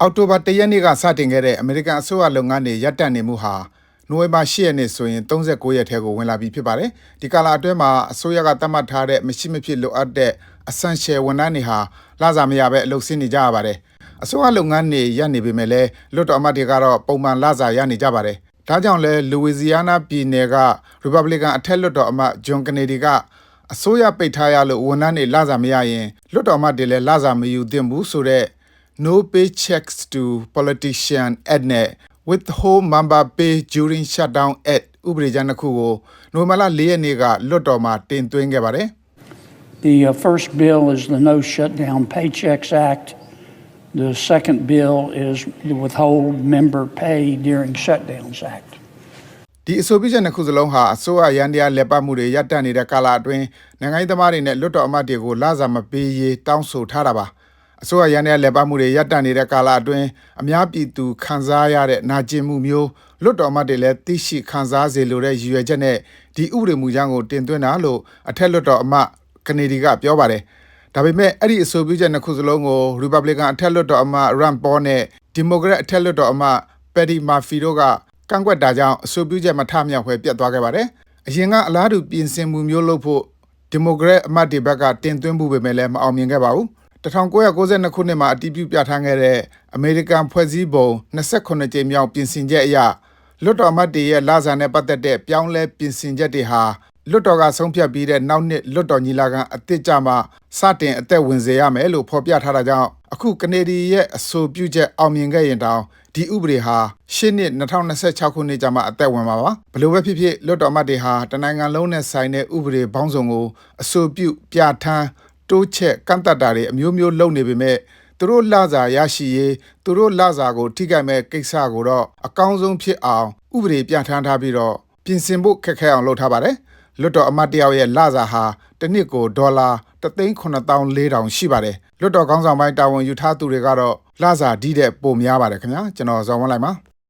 အောက်တိုဘာ၁ရက်နေ့ကစတင်ခဲ့တဲ့အမေရိကန်အစိုးရလုပ်ငန်းတွေရပ်တန့်နေမှုဟာနိုဝင်ဘာ10ရက်နေ့ဆိုရင်39ရက်ထဲကိုဝင်လာပြီဖြစ်ပါတယ်။ဒီကာလအတွင်းမှာအစိုးရကသတ်မှတ်ထားတဲ့မရှိမဖြစ်လိုအပ်တဲ့ essential ဝန်ထမ်းတွေဟာလစာမရဘဲအလုပ်ဆင်းနေကြရပါတယ်။အစိုးရလုပ်ငန်းတွေရပ်နေပေမဲ့လည်းလွတ်တော်အမတ်တွေကတော့ပုံမှန်လစာရနေကြပါတယ်။ဒါကြောင့်လဲလူဝီဇီယာနာပြည်နယ်က Republican အထက်လွှတ်တော်အမတ်ဂျွန်ကနေဒီကအစိုးရပိတ်ထားရလို့ဝန်ထမ်းတွေလစာမရရင်လွတ်တော်အမတ်တွေလည်းလစာမယူသင့်ဘူးဆိုတော့ no paychecks to politician act နဲ့ withhold member pay during shutdown act ဥပဒေကြမ်းတစ်ခုကိုနိုဝင်ဘာလ၄ရက်နေ့ကလွှတ်တော်မှာတင်သွင်းခဲ့ပါတယ် The uh, first bill is the No Shutdown Paychecks Act. The second bill is the Withhold Member Pay During Shutdowns Act. ဒီအဆိုပြုချက်နှစ်ခုစလုံးဟာအစိုးရရန်တရားလက်ပတ်မှုတွေရပ်တန့်နေတဲ့ကာလအတွင်းနိုင်ငံရေးသမားတွေနဲ့လွတ်တော်အမတ်တွေကိုလစာမပေးရေးတောင်းဆိုထားတာပါ အစိုးရရန်တရားလက်ပတ်မှုတွေရပ်တန့်နေတဲ့ကာလအတွင်းအများပြည်သူခံစားရတဲ့နာကျင်မှုမျိုးလွတ်တော်အမတ်တွေလည်းသိရှိခံစားစေလိုတဲ့ရည်ရွယ်ချက်နဲ့ဒီဥပဒေမူကြမ်းကိုတင်သွင်းတာလို့အထက်လွတ်တော်အမတ်ကနေဒီကပြောပါတယ်ဒါပေမဲ့အဲ့ဒီအဆိုပြုချက်နှစ်ခုစလုံးကို Republican အထက်လွှတ်တော်အမတ် Rand Paul နဲ့ Democrat အထက်လွှတ်တော်အမတ် Patty Murphy တို့ကကန့်ကွက်တာကြောင့်အဆိုပြုချက်မထမြောက်ဘဲပြတ်သွားခဲ့ပါတယ်။အရင်ကအလားတူပြင်ဆင်မှုမျိုးလုပ်ဖို့ Democrat အမတ်တွေဘက်ကတင်သွင်းမှုပဲမဲ့လည်းမအောင်မြင်ခဲ့ပါဘူး။ 1992ခုနှစ်မှာအတည်ပြုပြဋ္ဌာန်းခဲ့တဲ့အမေရိကန်ဖွဲ့စည်းပုံ28ကြိမ်မြောက်ပြင်ဆင်ချက်အရလွတ်တော်အမတ်တွေရဲ့လာဆန်နဲ့ပတ်သက်တဲ့ပြောင်းလဲပြင်ဆင်ချက်တွေဟာလွတ်တော်ကဆုံးဖြတ်ပြီးတဲ့နောက်နှစ်လွတ်တော်ညီလာခံအသစ်ကြမှာစတင်အသက်ဝင်စေရမယ်လို့ဖော်ပြထားတာကြောင့်အခုကနေဒီရဲ့အဆိုပြုချက်အောင်မြင်ခဲ့ရင်တောင်ဒီဥပဒေဟာရှင်းနှစ်2026ခုနှစ်ကြမှာအသက်ဝင်မှာပါဘယ်လိုပဲဖြစ်ဖြစ်လွတ်တော်အမတ်တွေဟာတနိုင်ငံလုံးနဲ့ဆိုင်တဲ့ဥပဒေပေါင်းစုံကိုအဆိုပြုပြဋ္ဌာန်း တိုးချက်ကန့်တတ်တာတွေအမျိုးမျိုးလုပ်နေပေမဲ့သူတို့လစာရရှိရေးသူတို့လစာကို ထိခိုက်မဲ့ကိစ္စကိုတော့အကောင်းဆုံးဖြစ်အောင်ဥပဒေပြဋ္ဌာန်းထားပြီးတော့ပြင်ဆင်ဖို့ခက်ခဲအောင်လုပ်ထားပါတယ်လွတ်တော်အမတ်တယောက်ရဲ့လစာဟာတစ်နှစ်ကိုဒေါ်လာ3,9400ရှိပါတယ်လွတ်တော်ကောင်းဆောင်ပိုင်းတာဝန်ယူထားသူတွေကတော့လစာဒီတဲ့ပိုများပါတယ်ခင်ဗျာကျွန်တော်ဇော်ဝန်းလိုက်ပါ